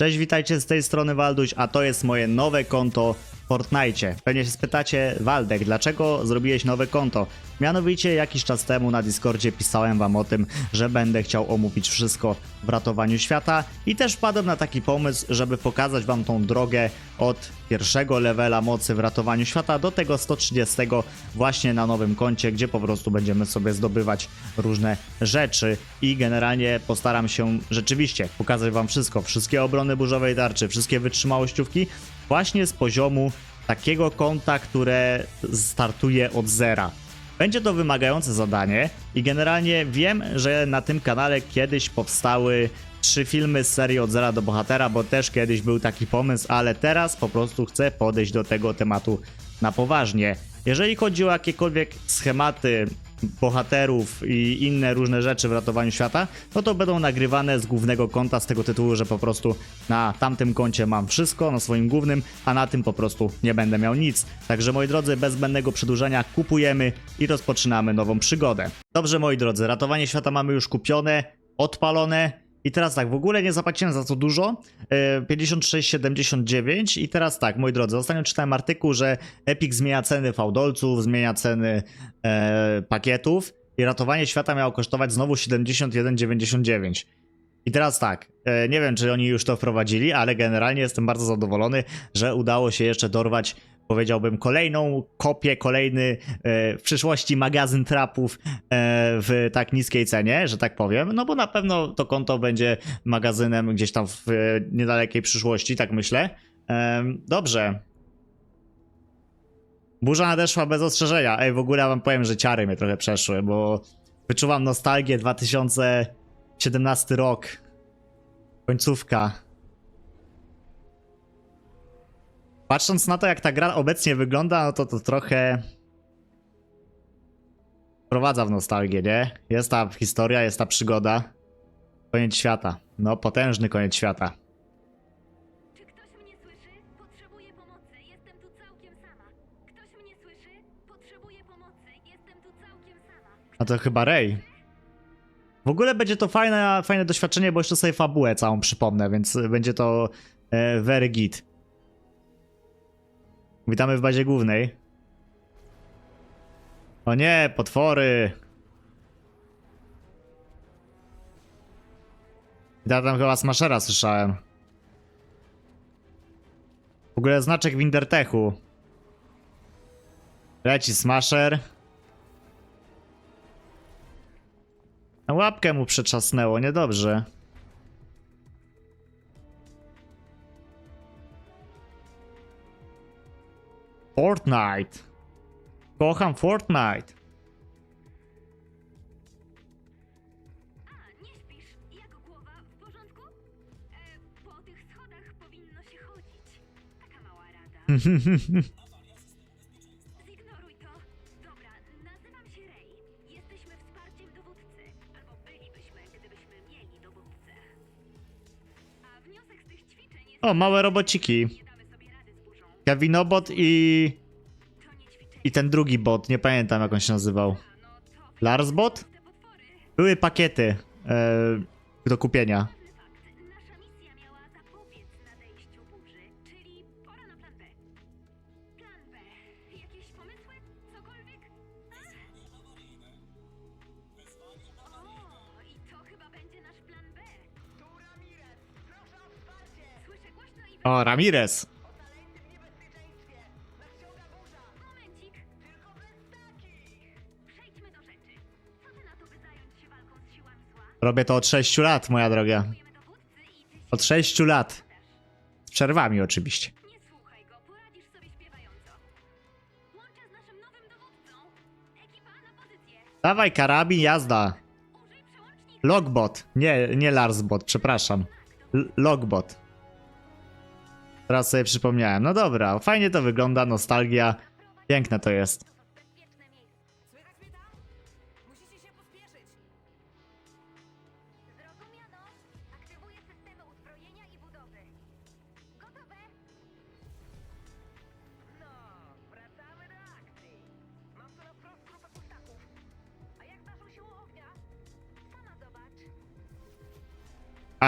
Cześć, witajcie z tej strony Walduś, a to jest moje nowe konto Fortnite. Pewnie się spytacie, Waldek, dlaczego zrobiłeś nowe konto? Mianowicie jakiś czas temu na Discordzie pisałem wam o tym, że będę chciał omówić wszystko w ratowaniu świata i też wpadłem na taki pomysł, żeby pokazać wam tą drogę od pierwszego levela mocy w ratowaniu świata do tego 130 właśnie na nowym koncie, gdzie po prostu będziemy sobie zdobywać różne rzeczy i generalnie postaram się rzeczywiście pokazać wam wszystko, wszystkie obrony burzowej tarczy, wszystkie wytrzymałościówki właśnie z poziomu takiego konta, które startuje od zera. Będzie to wymagające zadanie i generalnie wiem, że na tym kanale kiedyś powstały trzy filmy z serii od zera do bohatera, bo też kiedyś był taki pomysł, ale teraz po prostu chcę podejść do tego tematu na poważnie. Jeżeli chodzi o jakiekolwiek schematy bohaterów i inne różne rzeczy w ratowaniu świata, no to będą nagrywane z głównego konta z tego tytułu, że po prostu na tamtym koncie mam wszystko, na swoim głównym, a na tym po prostu nie będę miał nic. Także moi drodzy, bez zbędnego przedłużenia kupujemy i rozpoczynamy nową przygodę. Dobrze moi drodzy, ratowanie świata mamy już kupione, odpalone. I teraz tak, w ogóle nie zapłaciłem za to dużo, e, 56,79 i teraz tak, moi drodzy, ostatnio czytałem artykuł, że Epic zmienia ceny fałdolców, zmienia ceny e, pakietów i ratowanie świata miało kosztować znowu 71,99. I teraz tak, e, nie wiem czy oni już to wprowadzili, ale generalnie jestem bardzo zadowolony, że udało się jeszcze dorwać, powiedziałbym, kolejną kopię, kolejny e, w przyszłości magazyn trapów e, w tak niskiej cenie, że tak powiem. No bo na pewno to konto będzie magazynem gdzieś tam w e, niedalekiej przyszłości, tak myślę. Dobrze. Burza nadeszła bez ostrzeżenia. Ej, w ogóle ja wam powiem, że ciary mnie trochę przeszły, bo wyczuwam nostalgię 2017 rok. Końcówka. Patrząc na to, jak ta gra obecnie wygląda, no to to trochę wprowadza w nostalgię, nie? Jest ta historia, jest ta przygoda. Koniec świata. No, potężny koniec świata. Czy ktoś mnie słyszy? Potrzebuję pomocy. Jestem tu całkiem sama. Ktoś mnie słyszy? Potrzebuję pomocy. Jestem tu całkiem sama. A to chyba Ray. W ogóle będzie to fajne, fajne doświadczenie, bo jeszcze sobie fabułę całą przypomnę, więc będzie to e, very git. Witamy w bazie głównej. O nie, potwory! Ja tam chyba Smashera słyszałem. W ogóle znaczek Wintertechu. Leci Smasher. Na łapkę mu przetrzasnęło, niedobrze. Fortnite. Kocham Fortnite. A, nie śpisz. Jak głowa? W porządku? E, po tych schodach powinno się chodzić. Taka mała rada. Zignoruj to. Dobra, nazywam się Rey. Jesteśmy wsparciem dowódcy. Albo bylibyśmy, gdybyśmy mieli dowódcę. A wniosek z tych ćwiczeń jest... O, małe robociki. Kevinobot i... I ten drugi bot, nie pamiętam jak on się nazywał. Larsbot? Były pakiety e, do kupienia. Ważny fakt. Robię to od 6 lat, moja droga. Od 6 lat. Z przerwami oczywiście. Dawaj karabin, jazda. Logbot. Nie, nie Larsbot, przepraszam. L Logbot. Teraz sobie przypomniałem. No dobra, fajnie to wygląda, nostalgia. Piękne to jest.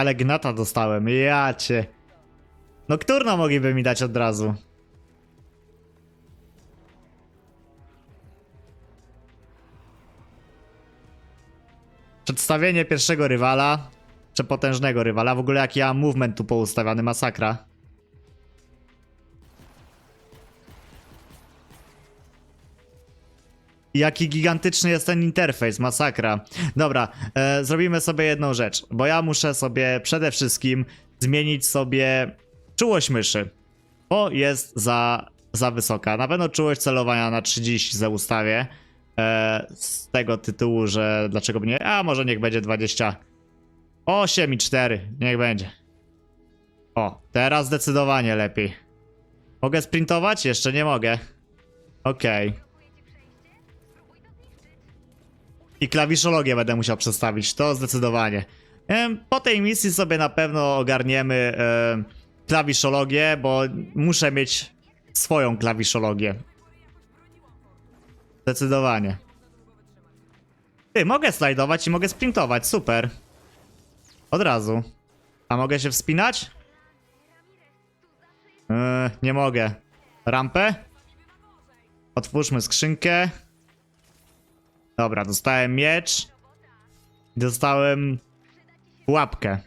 Ale gnata dostałem, ja cię. Nocturno mogliby mi dać od razu. Przedstawienie pierwszego rywala. Przepotężnego rywala. W ogóle jaki ja movement tu poustawiany, masakra. Jaki gigantyczny jest ten interfejs, masakra. Dobra, e, zrobimy sobie jedną rzecz, bo ja muszę sobie przede wszystkim zmienić sobie czułość myszy, bo jest za, za wysoka. Na pewno czułość celowania na 30 za ustawię. E, z tego tytułu, że dlaczego by nie? A może niech będzie 28 i 4, niech będzie. O, teraz zdecydowanie lepiej. Mogę sprintować? Jeszcze nie mogę. Okej. I klawiszologię będę musiał przestawić, to zdecydowanie. Po tej misji sobie na pewno ogarniemy em, klawiszologię, bo muszę mieć swoją klawiszologię. Zdecydowanie. Ty, mogę slajdować i mogę sprintować, super. Od razu. A mogę się wspinać? Yy, nie mogę. Rampę? Otwórzmy skrzynkę. Dobra, dostałem miecz. Dostałem łapkę.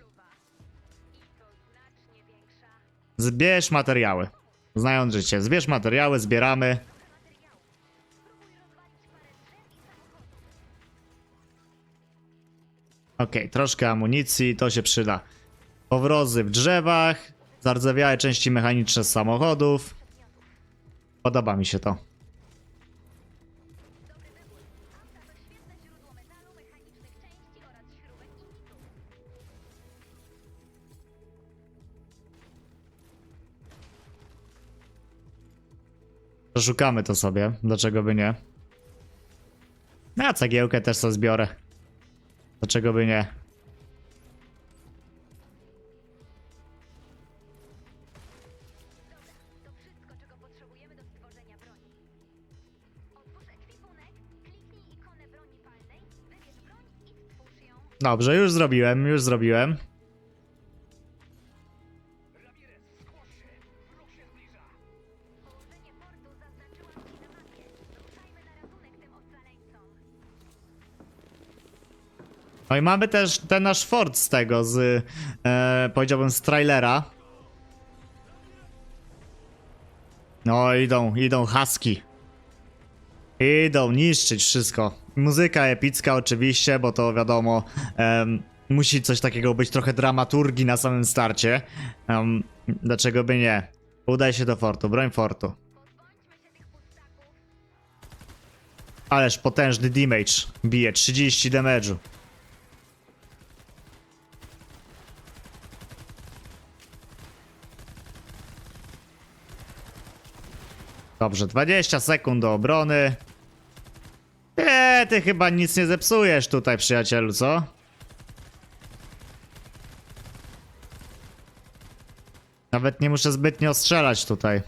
Zbierz materiały. Znając życie. Zbierz materiały, zbieramy. Okej, troszkę amunicji, to się przyda. Powrozy w drzewach, zardzewiałe części mechaniczne z samochodów. Podoba mi się to. Przeszukamy to sobie, dlaczego by nie. Na cegiełkę też sobie zbiorę. Dlaczego by nie? Dobrze, już zrobiłem, już zrobiłem. No i mamy też ten nasz Ford z tego, z e, powiedziałbym z trailera. No idą, idą Husky. Idą niszczyć wszystko. Muzyka epicka oczywiście, bo to wiadomo, musi coś takiego być, trochę dramaturgii na samym starcie. Dlaczego by nie? Udaj się do fortu, broń fortu. Ależ potężny damage. Bije 30 damage'u. Dobrze, 20 sekund do obrony. Eee, ty chyba nic nie zepsujesz tutaj, przyjacielu, co? Nawet nie muszę zbytnio strzelać tutaj.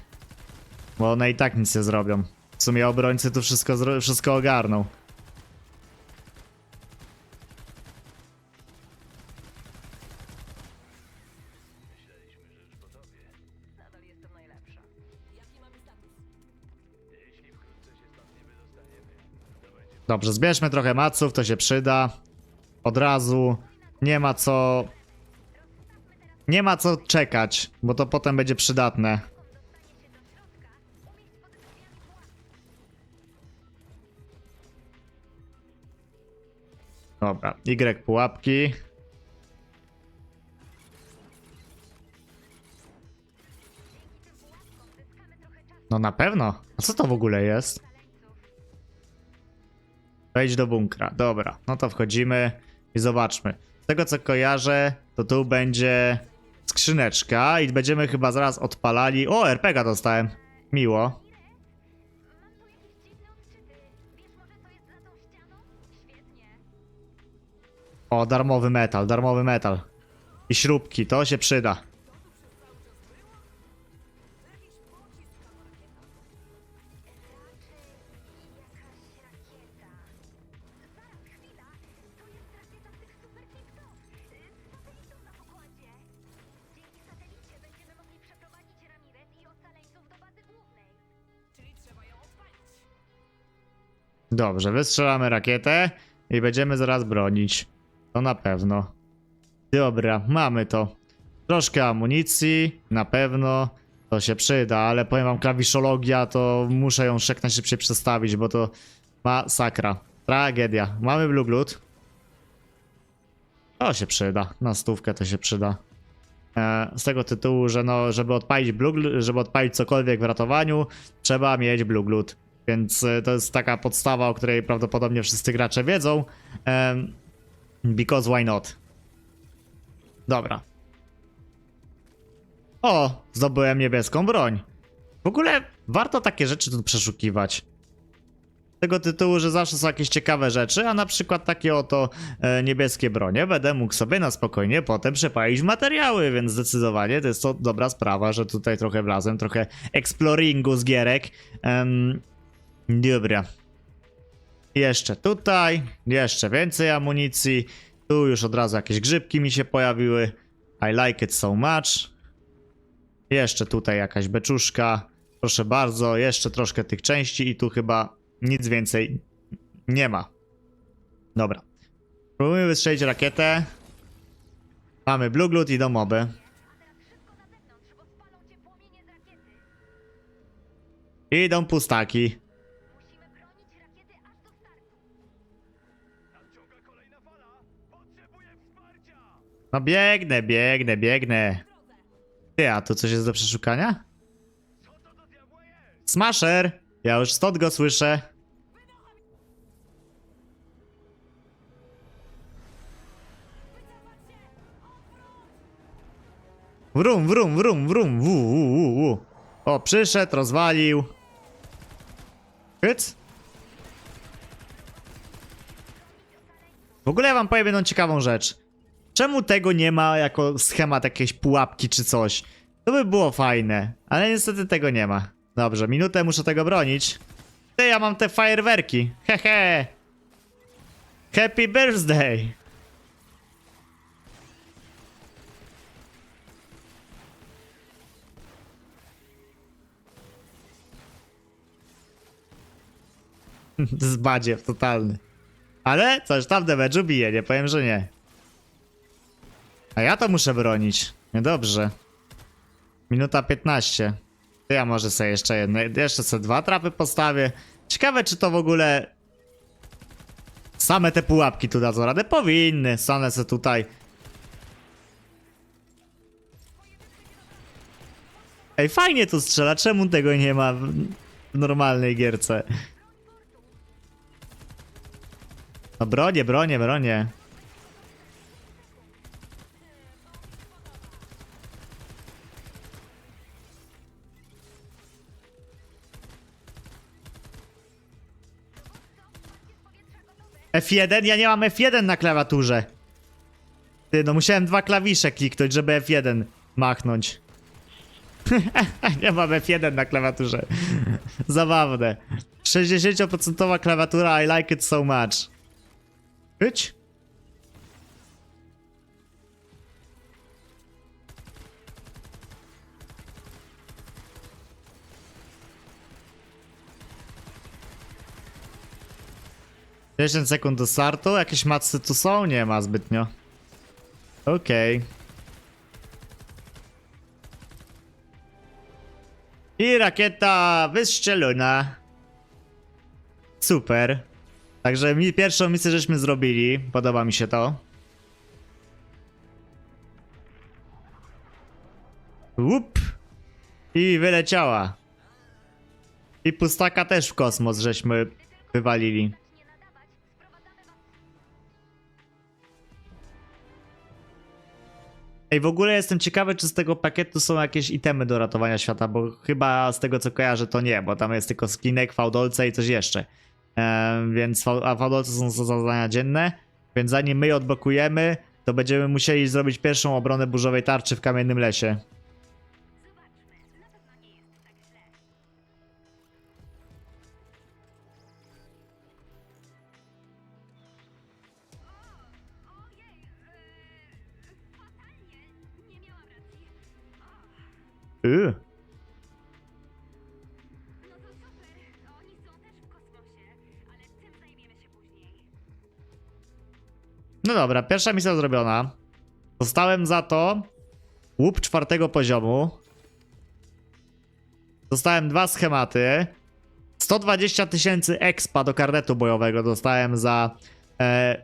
Bo one i tak nic nie zrobią. W sumie obrońcy tu wszystko, wszystko ogarną. Dobrze, zbierzmy trochę maców, to się przyda. Od razu. Nie ma co... Nie ma co czekać, bo to potem będzie przydatne. Dobra, Y pułapki. No na pewno. A co to w ogóle jest? Wejdź do bunkra. Dobra, no to wchodzimy i zobaczmy. Z tego co kojarzę, to tu będzie skrzyneczka i będziemy chyba zaraz odpalali. O, RPG dostałem. Miło. O, darmowy metal, darmowy metal. I śrubki, to się przyda. Dobrze, wystrzelamy rakietę i będziemy zaraz bronić. To na pewno. Dobra, mamy to. Troszkę amunicji, na pewno. To się przyda, ale powiem wam, klawiszologia to muszę ją jak najszybciej przestawić, bo to masakra. Tragedia. Mamy Blue Blood. To się przyda. Na stówkę to się przyda. E, z tego tytułu, że no, żeby odpalić Blue, żeby odpalić cokolwiek w ratowaniu, trzeba mieć Blue Blood. Więc e, to jest taka podstawa, o której prawdopodobnie wszyscy gracze wiedzą. Because why not? Dobra. O, zdobyłem niebieską broń. W ogóle warto takie rzeczy tu przeszukiwać. Z tego tytułu, że zawsze są jakieś ciekawe rzeczy, a na przykład takie oto e, niebieskie bronie będę mógł sobie na spokojnie potem przepalić materiały, więc zdecydowanie to jest to dobra sprawa, że tutaj trochę wlazłem, trochę exploringu z gierek. Em, dobra. Jeszcze tutaj, jeszcze więcej amunicji. Tu już od razu jakieś grzybki mi się pojawiły. I like it so much. Jeszcze tutaj jakaś beczuszka. Proszę bardzo, jeszcze troszkę tych części i tu chyba nic więcej nie ma. Dobra. Próbujemy wystrzelić rakietę. Mamy Blue Glut i do moby. A teraz No biegnę, biegnę, biegnę. Ty, a tu coś jest do przeszukania? To? Smasher! Ja już stąd go słyszę. Wrum, wrum, wrum, wrum, wu, wu, wu, wu. O, przyszedł, rozwalił. Hyc? W ogóle ja wam powiem jedną ciekawą rzecz. Czemu tego nie ma jako schemat jakiejś pułapki czy coś? To by było fajne, ale niestety tego nie ma. Dobrze, minutę muszę tego bronić. Ty, ja mam te fajerwerki. Hehe. Happy birthday. To jest badziew totalny. Ale coś tam damage'u bije, nie powiem, że nie. A ja to muszę bronić. Niedobrze. Minuta 15. To ja może sobie jeszcze jedno, jeszcze sobie dwa trapy postawię. Ciekawe, czy to w ogóle same te pułapki tu dadzą radę. Powinny, stanę sobie tutaj. Ej, fajnie tu strzela, czemu tego nie ma w normalnej gierce? No bronię, bronię, bronię. F1? Ja nie mam F1 na klawiaturze. Ty, no musiałem dwa klawisze kliknąć, żeby F1 machnąć. nie mam F1 na klawiaturze. Zabawne. 60% klawiatura, I like it so much. Być? Dziesięć sekund do startu. Jakieś macy tu są? Nie ma zbytnio. Okej. I rakieta wystrzelona. Super. Także mi pierwszą misję żeśmy zrobili. Podoba mi się to. Łup. I wyleciała. I pustaka też w kosmos żeśmy wywalili. Ej, w ogóle jestem ciekawy, czy z tego pakietu są jakieś itemy do ratowania świata, bo chyba z tego co kojarzę to nie, bo tam jest tylko skinek, fałdolce i coś jeszcze. Ehm, więc a fałdolce są za zadania dzienne, więc zanim my je odblokujemy, to będziemy musieli zrobić pierwszą obronę burzowej tarczy w kamiennym lesie. Y. No dobra, pierwsza misja zrobiona. Dostałem za to łup czwartego poziomu. Dostałem dwa schematy. 120 tysięcy expa do karnetu bojowego dostałem za e,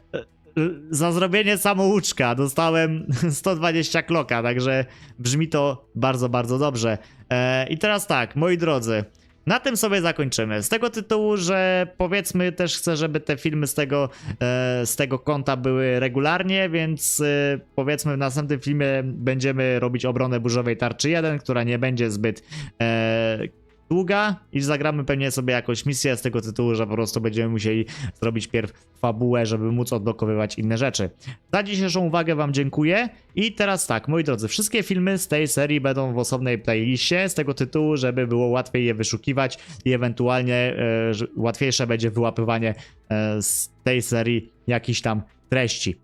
za zrobienie samouczka. Dostałem 120 kloka, także brzmi to bardzo, bardzo dobrze. E, I teraz tak, moi drodzy, na tym sobie zakończymy. Z tego tytułu, że powiedzmy też chcę, żeby te filmy z tego, e, z tego konta były regularnie, więc e, powiedzmy w następnym filmie będziemy robić obronę burzowej tarczy 1, która nie będzie zbyt długa i zagramy pewnie sobie jakąś misję z tego tytułu, że po prostu będziemy musieli zrobić pierw fabułę, żeby móc odblokowywać inne rzeczy. Za dzisiejszą uwagę wam dziękuję i teraz tak, moi drodzy, wszystkie filmy z tej serii będą w osobnej playliście z tego tytułu, żeby było łatwiej je wyszukiwać i ewentualnie e, łatwiejsze będzie wyłapywanie e, z tej serii jakichś tam treści.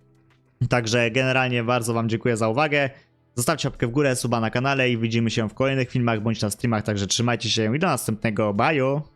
Także generalnie bardzo wam dziękuję za uwagę. Zostawcie łapkę w górę, suba na kanale i widzimy się w kolejnych filmach bądź na streamach, także trzymajcie się i do następnego, bye!